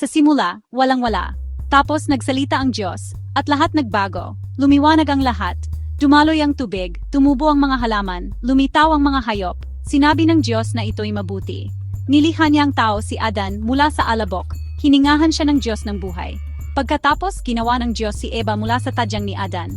Sa simula, walang-wala. Tapos nagsalita ang Diyos, at lahat nagbago. Lumiwanag ang lahat. Dumaloy ang tubig, tumubo ang mga halaman, lumitaw ang mga hayop. Sinabi ng Diyos na ito'y mabuti. Nilikha niya ang tao si Adan mula sa alabok. Hiningahan siya ng Diyos ng buhay. Pagkatapos, ginawa ng Diyos si Eva mula sa tadyang ni Adan.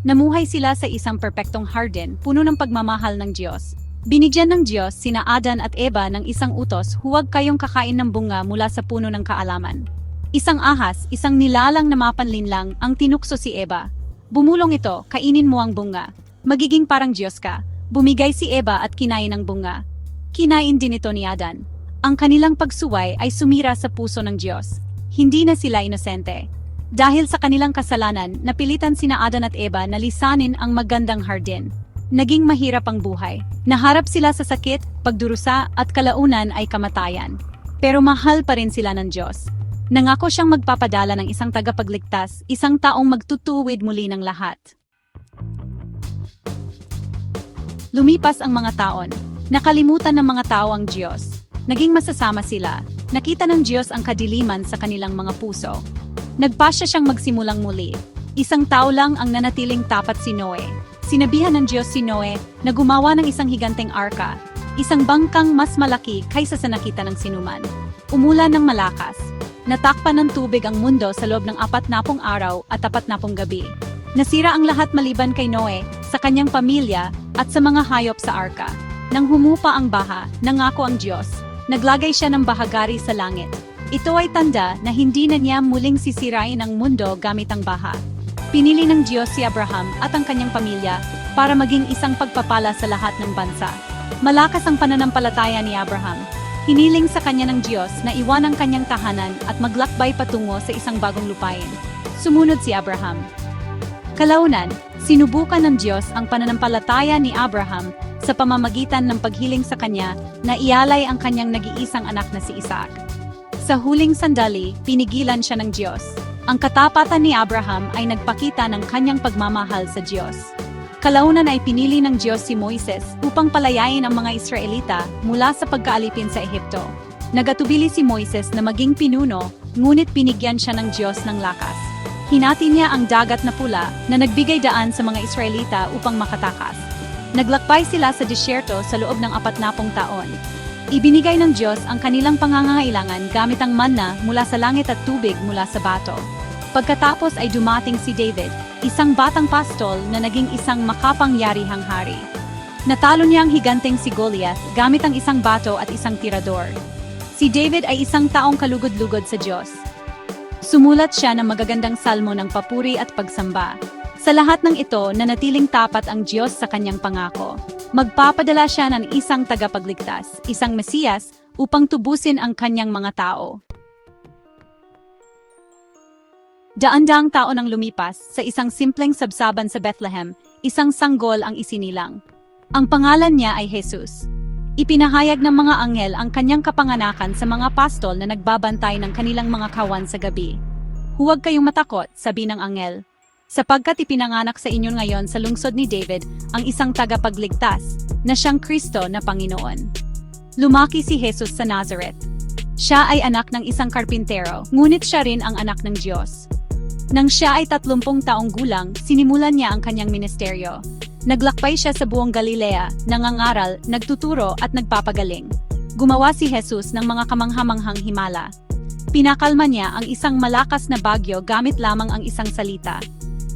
Namuhay sila sa isang perpektong harden, puno ng pagmamahal ng Diyos. Binigyan ng Diyos sina Adan at Eva ng isang utos, huwag kayong kakain ng bunga mula sa puno ng kaalaman. Isang ahas, isang nilalang na mapanlinlang ang tinukso si Eva. Bumulong ito, kainin mo ang bunga. Magiging parang Diyos ka. Bumigay si Eva at kinain ang bunga. Kinain din ito ni Adan. Ang kanilang pagsuway ay sumira sa puso ng Diyos. Hindi na sila inosente. Dahil sa kanilang kasalanan, napilitan sina Adan at Eva na lisanin ang magandang hardin. Naging mahirap ang buhay. Naharap sila sa sakit, pagdurusa at kalaunan ay kamatayan. Pero mahal pa rin sila ng Diyos. Nangako siyang magpapadala ng isang tagapagligtas, isang taong magtutuwid muli ng lahat. Lumipas ang mga taon. Nakalimutan ng mga tao ang Diyos. Naging masasama sila. Nakita ng Diyos ang kadiliman sa kanilang mga puso. Nagpasya siyang magsimulang muli. Isang tao lang ang nanatiling tapat si Noe. Sinabihan ng Diyos si Noe na gumawa ng isang higanteng arka, isang bangkang mas malaki kaysa sa nakita ng sinuman. Umulan ng malakas. Natakpan ng tubig ang mundo sa loob ng apat na pong araw at apat na pong gabi. Nasira ang lahat maliban kay Noe, sa kanyang pamilya, at sa mga hayop sa arka. Nang humupa ang baha, nangako ang Diyos. Naglagay siya ng bahagari sa langit. Ito ay tanda na hindi na niya muling sisirain ang mundo gamit ang baha. Pinili ng Diyos si Abraham at ang kanyang pamilya para maging isang pagpapala sa lahat ng bansa. Malakas ang pananampalataya ni Abraham. Hiniling sa kanya ng Diyos na iwan ang kanyang tahanan at maglakbay patungo sa isang bagong lupain. Sumunod si Abraham. Kalaunan, sinubukan ng Diyos ang pananampalataya ni Abraham sa pamamagitan ng paghiling sa kanya na ialay ang kanyang nag-iisang anak na si Isaac. Sa huling sandali, pinigilan siya ng Diyos. Ang katapatan ni Abraham ay nagpakita ng kanyang pagmamahal sa Diyos. Kalaunan ay pinili ng Diyos si Moises upang palayain ang mga Israelita mula sa pagkaalipin sa Ehipto. Nagatubili si Moises na maging pinuno, ngunit pinigyan siya ng Diyos ng lakas. Hinati niya ang dagat na pula na nagbigay daan sa mga Israelita upang makatakas. Naglakbay sila sa disyerto sa loob ng apat na pong taon. Ibinigay ng Diyos ang kanilang pangangailangan gamit ang manna mula sa langit at tubig mula sa bato. Pagkatapos ay dumating si David, isang batang pastol na naging isang makapangyarihang hari. Natalo niya ang higanteng si Goliath gamit ang isang bato at isang tirador. Si David ay isang taong kalugod-lugod sa Diyos. Sumulat siya ng magagandang salmo ng papuri at pagsamba. Sa lahat ng ito, nanatiling tapat ang Diyos sa kanyang pangako. Magpapadala siya ng isang tagapagligtas, isang Mesiyas, upang tubusin ang kanyang mga tao. Daan-daang tao nang lumipas sa isang simpleng sabsaban sa Bethlehem, isang sanggol ang isinilang. Ang pangalan niya ay Jesus. Ipinahayag ng mga anghel ang kanyang kapanganakan sa mga pastol na nagbabantay ng kanilang mga kawan sa gabi. Huwag kayong matakot, sabi ng anghel. Sapagkat ipinanganak sa inyo ngayon sa lungsod ni David ang isang tagapagligtas, na siyang Kristo na Panginoon. Lumaki si Jesus sa Nazareth. Siya ay anak ng isang karpintero, ngunit siya rin ang anak ng Diyos. Nang siya ay tatlumpong taong gulang, sinimulan niya ang kanyang ministeryo. Naglakbay siya sa buong Galilea, nangangaral, nagtuturo at nagpapagaling. Gumawa si Jesus ng mga kamanghamanghang himala. Pinakalma niya ang isang malakas na bagyo gamit lamang ang isang salita.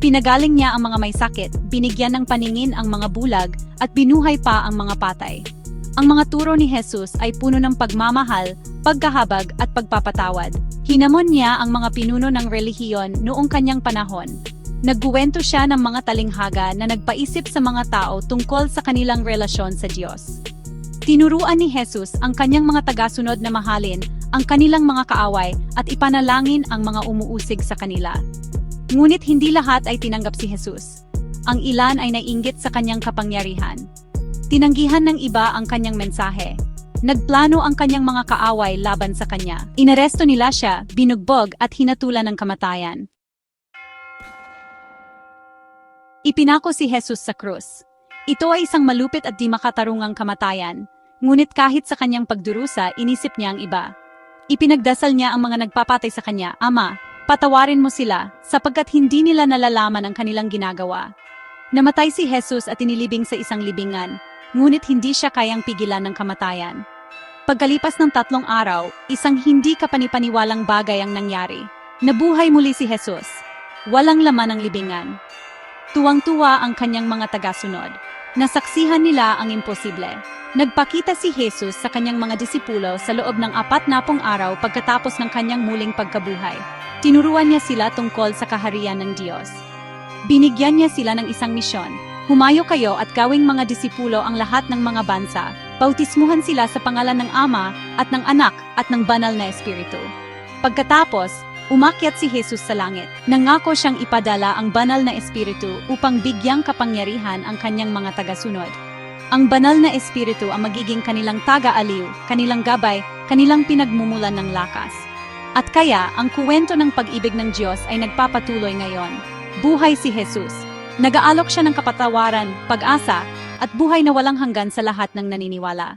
Pinagaling niya ang mga may sakit, binigyan ng paningin ang mga bulag, at binuhay pa ang mga patay. Ang mga turo ni Jesus ay puno ng pagmamahal, pagkahabag at pagpapatawad. Hinamon niya ang mga pinuno ng relihiyon noong kanyang panahon. Nagbuwento siya ng mga talinghaga na nagpaisip sa mga tao tungkol sa kanilang relasyon sa Diyos. Tinuruan ni Jesus ang kanyang mga tagasunod na mahalin ang kanilang mga kaaway at ipanalangin ang mga umuusig sa kanila. Ngunit hindi lahat ay tinanggap si Jesus. Ang ilan ay nainggit sa kanyang kapangyarihan. Tinanggihan ng iba ang kanyang mensahe. Nagplano ang kanyang mga kaaway laban sa kanya. Inaresto nila siya, binugbog at hinatulan ng kamatayan. Ipinako si Jesus sa krus. Ito ay isang malupit at di makatarungang kamatayan, ngunit kahit sa kanyang pagdurusa, inisip niya ang iba. Ipinagdasal niya ang mga nagpapatay sa kanya, Ama, patawarin mo sila, sapagkat hindi nila nalalaman ang kanilang ginagawa. Namatay si Jesus at inilibing sa isang libingan, ngunit hindi siya kayang pigilan ng kamatayan. Pagkalipas ng tatlong araw, isang hindi kapanipaniwalang bagay ang nangyari. Nabuhay muli si Jesus. Walang laman ang libingan. Tuwang-tuwa ang kanyang mga tagasunod. Nasaksihan nila ang imposible. Nagpakita si Jesus sa kanyang mga disipulo sa loob ng apat na pong araw pagkatapos ng kanyang muling pagkabuhay. Tinuruan niya sila tungkol sa kaharian ng Diyos. Binigyan niya sila ng isang misyon. Humayo kayo at gawing mga disipulo ang lahat ng mga bansa. Bautismuhan sila sa pangalan ng Ama at ng Anak at ng Banal na Espiritu. Pagkatapos, umakyat si Jesus sa langit. Nangako siyang ipadala ang Banal na Espiritu upang bigyang kapangyarihan ang kanyang mga tagasunod. Ang Banal na Espiritu ang magiging kanilang taga-aliw, kanilang gabay, kanilang pinagmumulan ng lakas. At kaya, ang kuwento ng pag-ibig ng Diyos ay nagpapatuloy ngayon. Buhay si Jesus. Nagaalok siya ng kapatawaran, pag-asa, at buhay na walang hanggan sa lahat ng naniniwala.